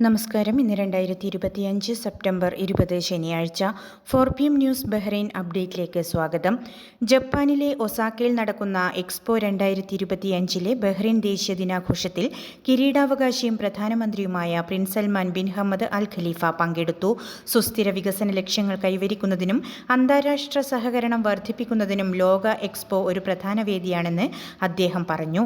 നമസ്കാരം. ഇന്ന് രണ്ടായിരത്തി ഇരുപത്തിയഞ്ച് സെപ്റ്റംബർ ഇരുപത് ശനിയാഴ്ച four P M news Bahrain അപ്ഡേറ്റിലേക്ക് സ്വാഗതം. ജപ്പാനിലെ ഒസാക്കയിൽ നടക്കുന്ന എക്സ്പോ രണ്ടായിരത്തി ഇരുപത്തിയഞ്ചിലെ ബഹ്റൈൻ ദേശീയ ദിനാഘോഷത്തിൽ കിരീടാവകാശിയും പ്രധാനമന്ത്രിയുമായ prince Salman bin Hamad al Khalifa പങ്കെടുത്തു. സുസ്ഥിര വികസന ലക്ഷ്യങ്ങൾ കൈവരിക്കുന്നതിനും അന്താരാഷ്ട്ര സഹകരണം വർദ്ധിപ്പിക്കുന്നതിനും ലോക എക്സ്പോ ഒരു പ്രധാന വേദിയാണെന്ന് അദ്ദേഹം പറഞ്ഞു.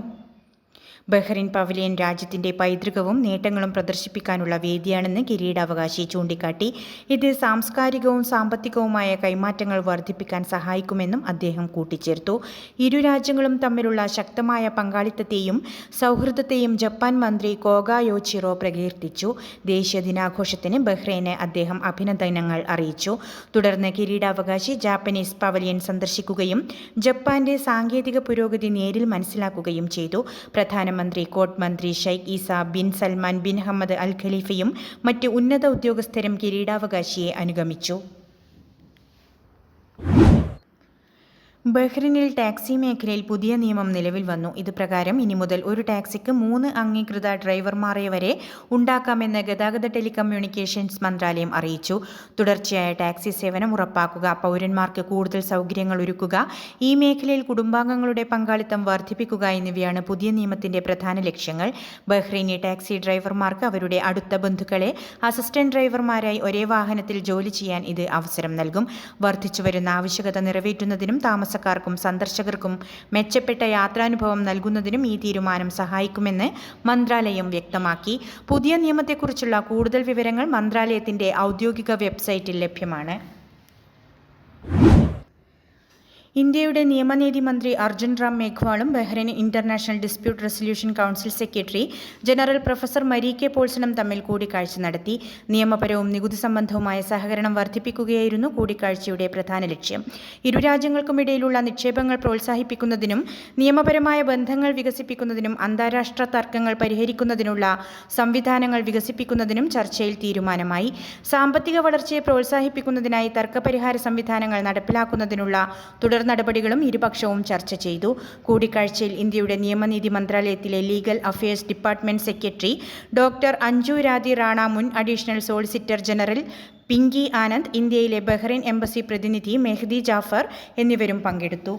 ബഹ്റിൻ പവലിയൻ രാജ്യത്തിന്റെ പൈതൃകവും നേട്ടങ്ങളും പ്രദർശിപ്പിക്കാനുള്ള വേദിയാണെന്ന് കിരീടാവകാശി ചൂണ്ടിക്കാട്ടി. ഇത് സാംസ്കാരികവും സാമ്പത്തികവുമായ കൈമാറ്റങ്ങൾ വർദ്ധിപ്പിക്കാൻ സഹായിക്കുമെന്നും അദ്ദേഹം കൂട്ടിച്ചേർത്തു. ഇരു രാജ്യങ്ങളും തമ്മിലുള്ള ശക്തമായ പങ്കാളിത്തത്തെയും സൗഹൃദത്തെയും ജപ്പാൻ മന്ത്രി കോഗായോച്ചിറോ പ്രകീർത്തിച്ചു. ദേശീയ ദിനാഘോഷത്തിന് ബഹ്റൈന് അദ്ദേഹം അഭിനന്ദനങ്ങൾ അറിയിച്ചു. തുടർന്ന് കിരീടാവകാശി ജാപ്പനീസ് പവലിയൻ സന്ദർശിക്കുകയും ജപ്പാന്റെ സാങ്കേതിക പുരോഗതി നേരിൽ മനസ്സിലാക്കുകയും ചെയ്തു. പ്രധാനമന്ത്രി കോട്ട് മന്ത്രി Sheikh Isa bin Salman bin Hamad al ഖലീഫയും മറ്റ് ഉന്നത ഉദ്യോഗസ്ഥരും കിരീടാവകാശിയെ അനുഗമിച്ചു. ബഹ്റിനിൽ ടാക്സി മേഖലയിൽ പുതിയ നിയമം നിലവിൽ വന്നു. ഇത് പ്രകാരം ഇനി മുതൽ ഒരു ടാക്സിക്ക് മൂന്ന് അംഗീകൃത ഡ്രൈവർമാരെ വരെ ഉണ്ടാക്കാമെന്ന് ഗതാഗത ടെലികമ്മ്യൂണിക്കേഷൻസ് മന്ത്രാലയം അറിയിച്ചു. തുടർച്ചയായ ടാക്സി സേവനം ഉറപ്പാക്കുക പൗരന്മാർക്ക് കൂടുതൽ സൗകര്യങ്ങൾ ഒരുക്കുക ഈ മേഖലയിൽ കുടുംബാംഗങ്ങളുടെ പങ്കാളിത്തം വർദ്ധിപ്പിക്കുക എന്നിവയാണ് പുതിയ നിയമത്തിന്റെ പ്രധാന ലക്ഷ്യങ്ങൾ. ബഹ്റൈനി ടാക്സി ഡ്രൈവർമാർക്ക് അവരുടെ അടുത്ത ബന്ധുക്കളെ അസിസ്റ്റന്റ് ഡ്രൈവർമാരായി ഒരേ വാഹനത്തിൽ ജോലി ചെയ്യാൻ ഇത് അവസരം നൽകും. വർദ്ധിച്ചുവരുന്ന ആവശ്യകത നിറവേറ്റുന്നതിനും താമസ താമസക്കാർക്കും സന്ദർശകർക്കും മെച്ചപ്പെട്ട യാത്രാനുഭവം നൽകുന്നതിനും ഈ തീരുമാനം സഹായിക്കുമെന്ന് മന്ത്രാലയം വ്യക്തമാക്കി. പുതിയ നിയമത്തെക്കുറിച്ചുള്ള കൂടുതൽ വിവരങ്ങൾ മന്ത്രാലയത്തിന്റെ ഔദ്യോഗിക വെബ്സൈറ്റിൽ ലഭ്യമാണ്. ഇന്ത്യയുടെ നിയമനീതി മന്ത്രി Arjun Ram മേഘ്വാളും Bahrain international dispute resolution council secretary general professor Marike പോൾസണും തമ്മിൽ കൂടിക്കാഴ്ച നടത്തി. നിയമപരവും നികുതി സംബന്ധവുമായ സഹകരണം വർദ്ധിപ്പിക്കുകയായിരുന്നു കൂടിക്കാഴ്ചയുടെ പ്രധാന ലക്ഷ്യം. ഇരു രാജ്യങ്ങൾക്കുമിടയിലുള്ള നിക്ഷേപങ്ങൾ പ്രോത്സാഹിപ്പിക്കുന്നതിനും നിയമപരമായ ബന്ധങ്ങൾ വികസിപ്പിക്കുന്നതിനും അന്താരാഷ്ട്ര തർക്കങ്ങൾ പരിഹരിക്കുന്നതിനുള്ള സംവിധാനങ്ങൾ വികസിപ്പിക്കുന്നതിനും ചർച്ചയിൽ തീരുമാനമായി. സാമ്പത്തിക വളർച്ചയെ പ്രോത്സാഹിപ്പിക്കുന്നതിനായി തർക്കപരിഹാര സംവിധാനങ്ങൾ നടപ്പിലാക്കുന്നതിനുള്ള തുടർ നടപടികളും ഇരുപക്ഷവും ചർച്ച ചെയ്തു. കൂടിക്കാഴ്ചയിൽ ഇന്ത്യയുടെ നിയമനീതി മന്ത്രാലയത്തിലെ legal affairs department secretary doctor Anju Rathi Rana മുൻ additional solicitor general Pinky Anand ഇന്ത്യയിലെ ബഹ്റൈൻ എംബസി പ്രതിനിധി മെഹ്ദി ജാഫർ എന്നിവരും പങ്കെടുത്തു.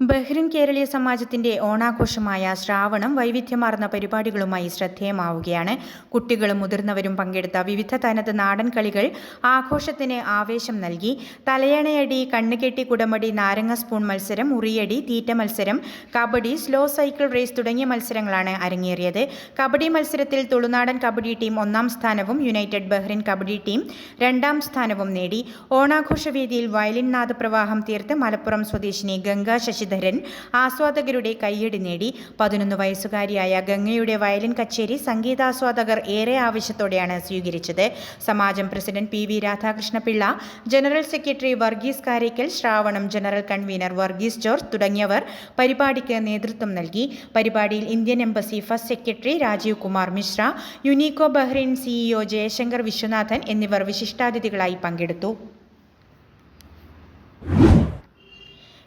ബഹ്റിൻ കേരളീയ സമാജത്തിന്റെ ഓണാഘോഷമായ ശ്രാവണം വൈവിധ്യമാർന്ന പരിപാടികളുമായി ശ്രദ്ധേയമാവുകയാണ്. കുട്ടികളും മുതിർന്നവരും പങ്കെടുത്ത വിവിധ തനത് നാടൻ കളികൾ ആഘോഷത്തിന് ആവേശം നൽകി. തലയണയടി കണ്ണുകെട്ടി കുടമടി നാരങ്ങ സ്പൂൺ മത്സരം ഉറിയടി തീറ്റ മത്സരം കബഡി സ്ലോ സൈക്കിൾ റേസ് തുടങ്ങിയ മത്സരങ്ങളാണ് അരങ്ങേറിയത്. കബഡി മത്സരത്തിൽ തുളുനാടൻ കബഡി ടീം ഒന്നാം സ്ഥാനവും യുണൈറ്റഡ് ബഹ്റിൻ കബഡി ടീം രണ്ടാം സ്ഥാനവും നേടി. ഓണാഘോഷവേദിയിൽ വയലിൻ നാദപ്രവാഹം തീർത്ത് മലപ്പുറം സ്വദേശിനി ഗംഗാ ശശി ശശിധരൻ ആസ്വാദകരുടെ കയ്യടി നേടി. പതിനൊന്ന് വയസ്സുകാരിയായ ഗംഗയുടെ വയലിൻ കച്ചേരി സംഗീതാസ്വാദകർ ഏറെ ആവശ്യത്തോടെയാണ് സ്വീകരിച്ചത്. Samajam president P V Radhakrishnapillai general secretary Varghese Karakkal Shravanam general convener Varghese George തുടങ്ങിയവർ പരിപാടിക്ക് നേതൃത്വം നൽകി. പരിപാടിയിൽ Indian embassy first secretary Rajeev Kumar Mishra Unico Bahrain CEO Jayashankar Viswanathan എന്നിവർ വിശിഷ്ടാതിഥികളായി പങ്കെടുത്തു.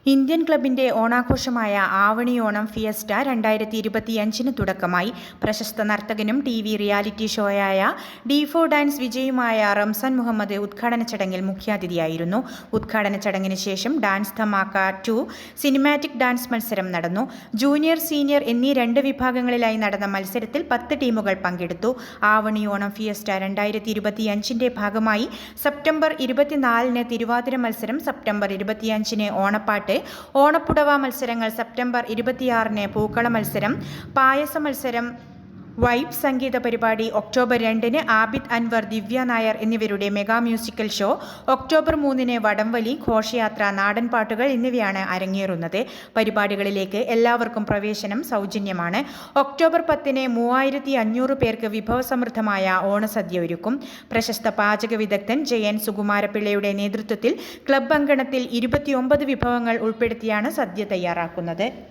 ഇന്ത്യൻ ക്ലബിന്റെ ഓണാഘോഷമായ ആവണി ഓണം ഫിയസ്റ്റ രണ്ടായിരത്തി ഇരുപത്തിയഞ്ചിന് തുടക്കമായി. പ്രശസ്ത നർത്തകനും ടി വി റിയാലിറ്റി ഷോയായ ഡി ഫോർ ഡാൻസ് വിജയുമായ റംസാൻ മുഹമ്മദ് ഉദ്ഘാടന ചടങ്ങിൽ മുഖ്യാതിഥിയായിരുന്നു. ഉദ്ഘാടന ചടങ്ങിന് ശേഷം dance Dhamaka two cinematic dance മത്സരം നടന്നു. ജൂനിയർ സീനിയർ എന്നീ രണ്ട് വിഭാഗങ്ങളിലായി നടന്ന മത്സരത്തിൽ പത്ത് ടീമുകൾ പങ്കെടുത്തു. ആവണി ഓണം ഫിയസ്റ്റ രണ്ടായിരത്തി ഇരുപത്തിയഞ്ചിന്റെ ഭാഗമായി സെപ്റ്റംബർ ഇരുപത്തിനാലിന് തിരുവാതിര മത്സരം സെപ്റ്റംബർ ഇരുപത്തിയഞ്ചിന് ഓണപ്പാട്ട് ഓണപ്പുടവ മത്സരങ്ങൾ സെപ്റ്റംബർ ഇരുപത്തിയാറിന് പൂക്കള മത്സരം പായസ മത്സരം വൈബ് സംഗീത പരിപാടി ഒക്ടോബർ രണ്ടിന് ആബിദ് അൻവർ ദിവ്യ നായർ എന്നിവരുടെ മെഗാ മ്യൂസിക്കൽ ഷോ ഒക്ടോബർ മൂന്നിന് വടംവലി ഘോഷയാത്ര നാടൻ പാട്ടുകൾ എന്നിവയാണ് അരങ്ങേറുന്നത്. പരിപാടികളിലേക്ക് എല്ലാവർക്കും പ്രവേശനം സൗജന്യമാണ്. ഒക്ടോബർ പത്തിന് മൂവായിരത്തി അഞ്ഞൂറ് പേർക്ക് വിഭവസമൃദ്ധമായ ഓണസദ്യ ഒരുക്കും. പ്രശസ്ത പാചക വിദഗ്ധൻ ജയൻ സുകുമാരപിള്ളയുടെ നേതൃത്വത്തിൽ ക്ലബ് അങ്കണത്തിൽ ഇരുപത്തിയൊമ്പത് വിഭവങ്ങൾ ഉൾപ്പെടുത്തിയാണ് സദ്യ തയ്യാറാക്കുന്നത്.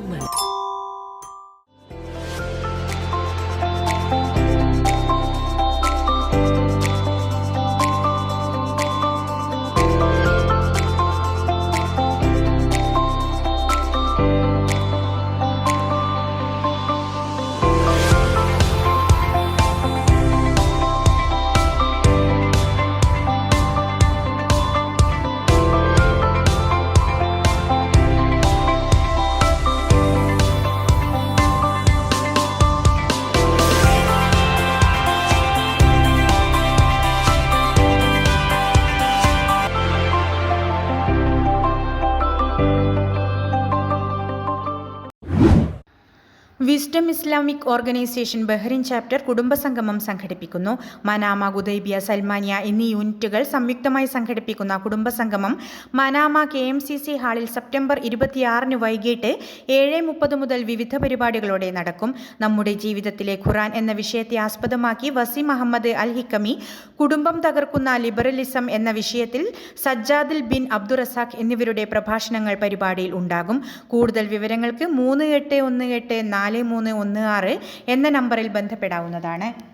Wisdom Islamic Organisation Bahrain chapter കുടുംബസംഗമം സംഘടിപ്പിക്കുന്നു. മനാമ ഗുദൈബിയ സൽമാനിയ എന്നീ യൂണിറ്റുകൾ സംയുക്തമായി സംഘടിപ്പിക്കുന്ന കുടുംബസംഗമം Manama K M C C ഹാളിൽ സെപ്റ്റംബർ ഇരുപത്തിയാറിന് വൈകിട്ട് ഏഴ് മുപ്പത് മുതൽ വിവിധ പരിപാടികളോടെ നടക്കും. നമ്മുടെ ജീവിതത്തിലെ ഖുറാൻ എന്ന വിഷയത്തെ ആസ്പദമാക്കി വസീം അഹമ്മദ് അൽ ഹിക്കമി കുടുംബം തകർക്കുന്ന ലിബറലിസം എന്ന വിഷയത്തിൽ സജ്ജാദിൽ ബിൻ അബ്ദുറസാഖ് എന്നിവരുടെ പ്രഭാഷണങ്ങൾ പരിപാടിയിൽ ഉണ്ടാകും. കൂടുതൽ വിവരങ്ങൾക്ക് മൂന്ന് എട്ട് ഒന്ന് എട്ട് നാല് മൂന്ന് ഒന്ന് ആറ് എന്ന നമ്പറിൽ ബന്ധപ്പെടാവുന്നതാണ്.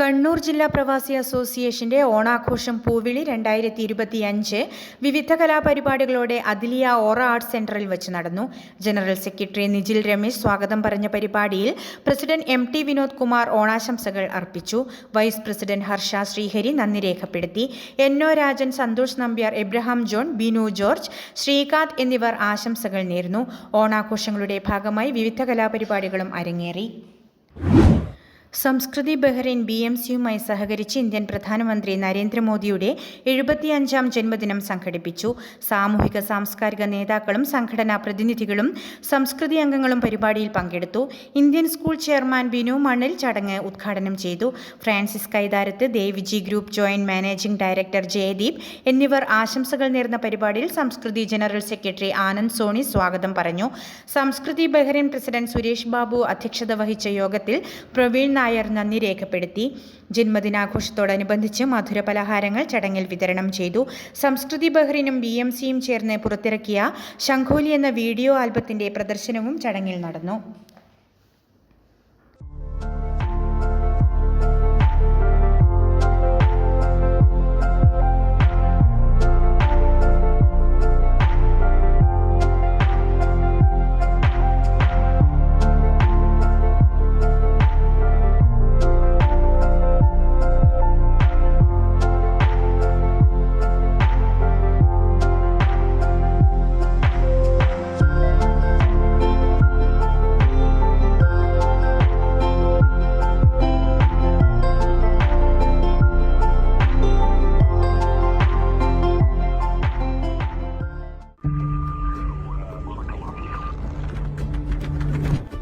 കണ്ണൂർ ജില്ലാ പ്രവാസി അസോസിയേഷന്റെ ഓണാഘോഷം പൂവിളി രണ്ടായിരത്തി ഇരുപത്തി അഞ്ച് വിവിധ കലാപരിപാടികളോടെ അതിലിയ ഓറ ആർട്സ് സെന്ററിൽ വെച്ച് നടന്നു. ജനറൽ സെക്രട്ടറി നിജിൽ രമേശ് സ്വാഗതം പറഞ്ഞ പരിപാടിയിൽ president M T Vinod Kumar ഓണാശംസകൾ അർപ്പിച്ചു. വൈസ് പ്രസിഡന്റ് ഹർഷ ശ്രീഹരി നന്ദി രേഖപ്പെടുത്തി. N O Rajan Santhosh Nambiar Abraham John Binu George Srikanth എന്നിവർ ആശംസകൾ നേർന്നു. ഓണാഘോഷങ്ങളുടെ ഭാഗമായി വിവിധ കലാപരിപാടികളും അരങ്ങേറി. സംസ്കൃതി ബഹ്റൈൻ ബി എം സിയുമായി സഹകരിച്ച് ഇന്ത്യൻ പ്രധാനമന്ത്രി നരേന്ദ്രമോദിയുടെ എഴുപത്തിയഞ്ചാം ജന്മദിനം സംഘടിപ്പിച്ചു. സാമൂഹിക സാംസ്കാരിക നേതാക്കളും സംഘടനാ പ്രതിനിധികളും സംസ്കൃതി അംഗങ്ങളും പരിപാടിയിൽ പങ്കെടുത്തു. ഇന്ത്യൻ സ്കൂൾ ചെയർമാൻ ബിനു മണ്ണിൽ ചടങ്ങ് ഉദ്ഘാടനം ചെയ്തു. Francis Kaitharath Deviji group joint managing director Jayadeep എന്നിവർ ആശംസകൾ നേർന്ന പരിപാടിയിൽ സംസ്കൃതി ജനറൽ സെക്രട്ടറി ആനന്ദ് സോണി സ്വാഗതം പറഞ്ഞു. സംസ്കൃതി ബഹ്റൈൻ പ്രസിഡന്റ് സുരേഷ് ബാബു അധ്യക്ഷത വഹിച്ച യോഗത്തിൽ പ്രവീൺ നായർ നന്ദി രേഖപ്പെടുത്തി. ജന്മദിനാഘോഷത്തോടനുബന്ധിച്ച് മധുര പലഹാരങ്ങൾ ചടങ്ങിൽ വിതരണം ചെയ്തു. സംസ്കൃതി ബഹ്റിനും ബി എം സിയും ചേർന്ന് പുറത്തിറക്കിയ ശംഖോലി എന്ന വീഡിയോ ആൽബത്തിന്റെ പ്രദർശനവും ചടങ്ങിൽ നടന്നു.